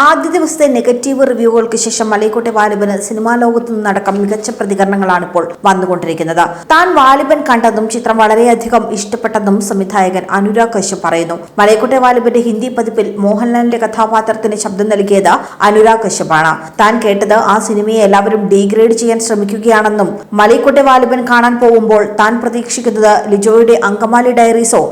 ആദ്യ ദിവസത്തെ നെഗറ്റീവ് റിവ്യൂകൾക്ക് ശേഷം മലയക്കോട്ടെ വാലിബന് സിനിമാ ലോകത്തു നിന്നടക്കം മികച്ച പ്രതികരണങ്ങളാണ് ഇപ്പോൾ വന്നുകൊണ്ടിരിക്കുന്നത്. താൻ വാലിബൻ കണ്ടതും ചിത്രം വളരെയധികം ഇഷ്ടപ്പെട്ടെന്നും സംവിധായകൻ അനുരാഗ് കശ്യപ് പറയുന്നു. മലയക്കോട്ടെ വാലിബന്റെ ഹിന്ദി പതിപ്പിൽ മോഹൻലാലിന്റെ കഥാപാത്രത്തിന് ശബ്ദം നൽകിയത് അനുരാഗ് കശ്യപാണ്. താൻ കേട്ടത് ആ സിനിമയെ എല്ലാവരും ഡീഗ്രേഡ് ചെയ്യാൻ ശ്രമിക്കുകയാണെന്നും മലയക്കോട്ടെ വാലിബൻ കാണാൻ പോകുമ്പോൾ താൻ പ്രതീക്ഷിക്കുന്നത് ലിജോയുടെ അങ്കമാലി ഡയറീസോ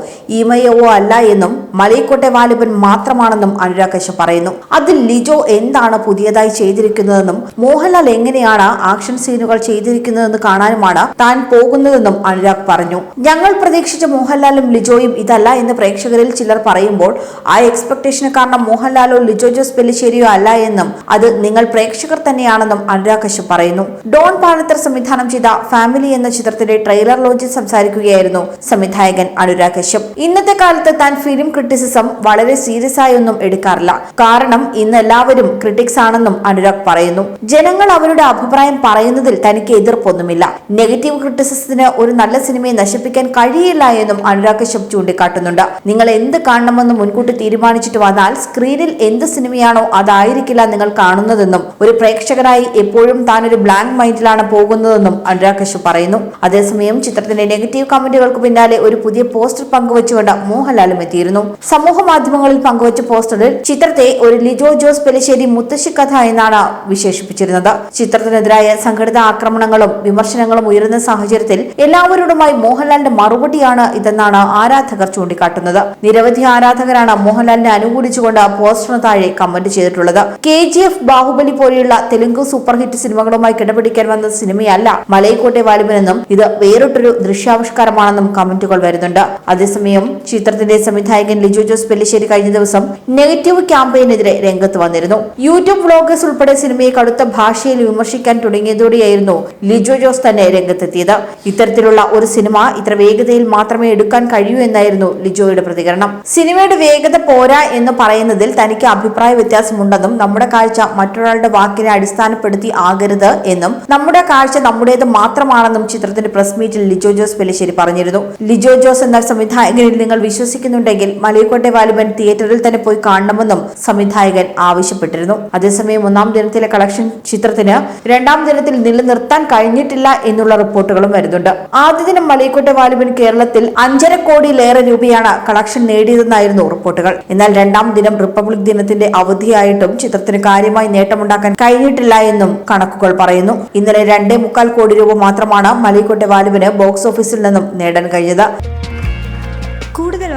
ഇമയോ അല്ല എന്നും മലയക്കോട്ടെ വാലിബൻ മാത്രമാണെന്നും അനുരാഗ് കശ്യപ് പറയുന്നു. അതിൽ ലിജോ എന്താണ് പുതിയതായി ചെയ്തിരിക്കുന്നതെന്നും മോഹൻലാൽ എങ്ങനെയാണ് ആക്ഷൻ സീനുകൾ ചെയ്തിരിക്കുന്നതെന്ന് കാണാനുമാണ് താൻ പോകുന്നതെന്നും അനുരാഗ് പറഞ്ഞു. ഞങ്ങൾ പ്രതീക്ഷിച്ച മോഹൻലാലും ലിജോയും ഇതല്ല എന്ന് പ്രേക്ഷകരിൽ ചിലർ പറയുമ്പോൾ ആ എക്സ്പെക്ടേഷന് കാരണം മോഹൻലാലോ ലിജോ ജോസ് പെല്ലിശ്ശേരിയോ അല്ല എന്നും അത് നിങ്ങൾ പ്രേക്ഷകർ തന്നെയാണെന്നും അനുരാഗ് കശ്യപ് പറയുന്നു. ഡോൺ പാലത്തർ സംവിധാനം ചെയ്ത ഫാമിലി എന്ന ചിത്രത്തിന്റെ ട്രെയിലർ ലോഞ്ചിൽ സംസാരിക്കുകയായിരുന്നു സംവിധായകൻ അനുരാഗ് കശ്യപ്. ഇന്നത്തെ കാലത്ത് താൻ ഫിലിം ക്രിറ്റിസിസം വളരെ സീരിയസ് ആയി ഒന്നും എടുക്കാറില്ല. കാരണം ഇന്ന് എല്ലാവരും ക്രിട്ടിക്സ് ആണെന്നും അനുരാഗ് പറയുന്നു. ജനങ്ങൾ അവരുടെ അഭിപ്രായം പറയുന്നതിൽ തനിക്ക് എതിർപ്പൊന്നുമില്ല. നെഗറ്റീവ് ക്രിറ്റിസിസത്തിന് ഒരു നല്ല സിനിമയെ നശിപ്പിക്കാൻ കഴിയില്ല എന്നും അനുരാഗ് കശ്യപ് ചൂണ്ടിക്കാട്ടുന്നുണ്ട്. നിങ്ങൾ എന്ത് കാണണമെന്ന് മുൻകൂട്ടി തീരുമാനിച്ചിട്ട് വന്നാൽ സ്ക്രീനിൽ എന്ത് സിനിമയാണോ അതായിരിക്കില്ല നിങ്ങൾ കാണുന്നതെന്നും ഒരു പ്രേക്ഷകനായി എപ്പോഴും താൻ ഒരു ബ്ലാങ്ക് മൈൻഡിലാണ് പോകുന്നതെന്നും അനുരാഗ് കശ്യപ് പറയുന്നു. അതേസമയം ചിത്രത്തിന്റെ നെഗറ്റീവ് കമന്റുകൾക്ക് പിന്നാലെ ഒരു പുതിയ പോസ്റ്റർ പങ്കുവച്ചുകൊണ്ട് മോഹൻലാലും എത്തിയിരുന്നു. സമൂഹ മാധ്യമങ്ങളിൽ പങ്കുവച്ച പോസ്റ്ററിൽ ചിത്രത്തെ ഒരു ലിജോ ജോസ് പെലിശ്ശേരി മുത്തശ്ശി കഥ എന്നാണ് വിശേഷിപ്പിച്ചിരുന്നത്. ചിത്രത്തിനെതിരായ സംഘടിത ആക്രമണങ്ങളും വിമർശനങ്ങളും ഉയരുന്ന സാഹചര്യത്തിൽ എല്ലാവരോടുമായി മോഹൻലാലിന്റെ മറുപടിയാണ് ഇതെന്നാണ് ആരാധകർ ചൂണ്ടിക്കാട്ടുന്നത്. നിരവധി ആരാധകരാണ് മോഹൻലാലിനെ അനുകൂലിച്ചുകൊണ്ട് പോസ്റ്ററിന് താഴെ കമന്റ് ചെയ്തിട്ടുള്ളത്. കെ ജി എഫ് ബാഹുബലി പോലെയുള്ള തെലുങ്ക് സൂപ്പർ ഹിറ്റ് സിനിമകളുമായി കിടപിടിക്കാൻ വന്ന സിനിമയല്ല മലയക്കോട്ടെ വാലിബനെന്നും ഇത് വേറിട്ടൊരു ദൃശ്യാവിഷ്കാരമാണെന്നും കമന്റുകൾ വരുന്നുണ്ട്. അതേസമയം ചിത്രത്തിന്റെ സംവിധായകൻ ലിജോ ജോസ് പെല്ലിശ്ശേരി കഴിഞ്ഞ ദിവസം നെഗറ്റീവ് ക്യാമ്പയിനെതിരെ രംഗത്ത് വന്നിരുന്നു. യൂട്യൂബ് വ്ളോഗേഴ്സ് ഉൾപ്പെടെ സിനിമയെ കടുത്ത ഭാഷയിൽ വിമർശിക്കാൻ തുടങ്ങിയതോടെയായിരുന്നു ലിജോ ജോസ് തന്നെ രംഗത്തെത്തിയത്. ഇത്തരത്തിലുള്ള ഒരു സിനിമ ഇത്ര വേഗതയിൽ മാത്രമേ എടുക്കാൻ കഴിയൂ എന്നായിരുന്നു ലിജോയുടെ പ്രതികരണം. സിനിമയുടെ വേഗത പോരാ എന്ന് പറയുന്നതിൽ തനിക്ക് അഭിപ്രായ വ്യത്യാസമുണ്ടെന്നും നമ്മുടെ കാഴ്ച മറ്റൊരാളുടെ വാക്കിനെ അടിസ്ഥാനപ്പെടുത്തി ആകരുത് എന്നും നമ്മുടെ കാഴ്ച നമ്മുടേത് മാത്രമാണെന്നും ചിത്രത്തിന്റെ പ്രസ് മീറ്റിൽ ലിജോ ജോസ് പെലിശ്ശേരി പറഞ്ഞിരുന്നു. ലിജോ ജോസ് എന്ന സംവിധായകനിൽ നിങ്ങൾ വിശ്വസിക്കുന്നുണ്ടെങ്കിൽ മലയക്കോട്ടെ വാലിബൻ തിയേറ്ററിൽ തന്നെ പോയി കാണണമെന്നും സംവിധായകൻ ആവശ്യപ്പെട്ടിരുന്നു. അതേസമയം ഒന്നാം ദിനത്തിലെ കളക്ഷൻ ചിത്രത്തിന് രണ്ടാം ദിനത്തിൽ നിലനിർത്താൻ കഴിഞ്ഞിട്ടില്ല എന്നുള്ള റിപ്പോർട്ടുകളും വരുന്നുണ്ട്. ആദ്യ ദിനം മലയക്കോട്ടെ വാലിബൻ കേരളത്തിൽ അഞ്ചര കോടിയിലേറെ രൂപയാണ് കളക്ഷൻ നേടിയതെന്നായിരുന്നു റിപ്പോർട്ടുകൾ. എന്നാൽ രണ്ടാം ദിനം റിപ്പബ്ലിക് ദിനത്തിന്റെ അവധിയായിട്ടും ചിത്രത്തിന് കാര്യമായി നേട്ടമുണ്ടാക്കാൻ കഴിഞ്ഞിട്ടില്ല എന്നും കണക്കുകൾ പറയുന്നു. ഇന്നലെ രണ്ടേ മുക്കാൽ കോടി രൂപ മാത്രമാണ് മലയക്കോട്ടെ വാലുവിന് ബോക്സ് ഓഫീസിൽ നിന്നും നേടാൻ കഴിഞ്ഞത്.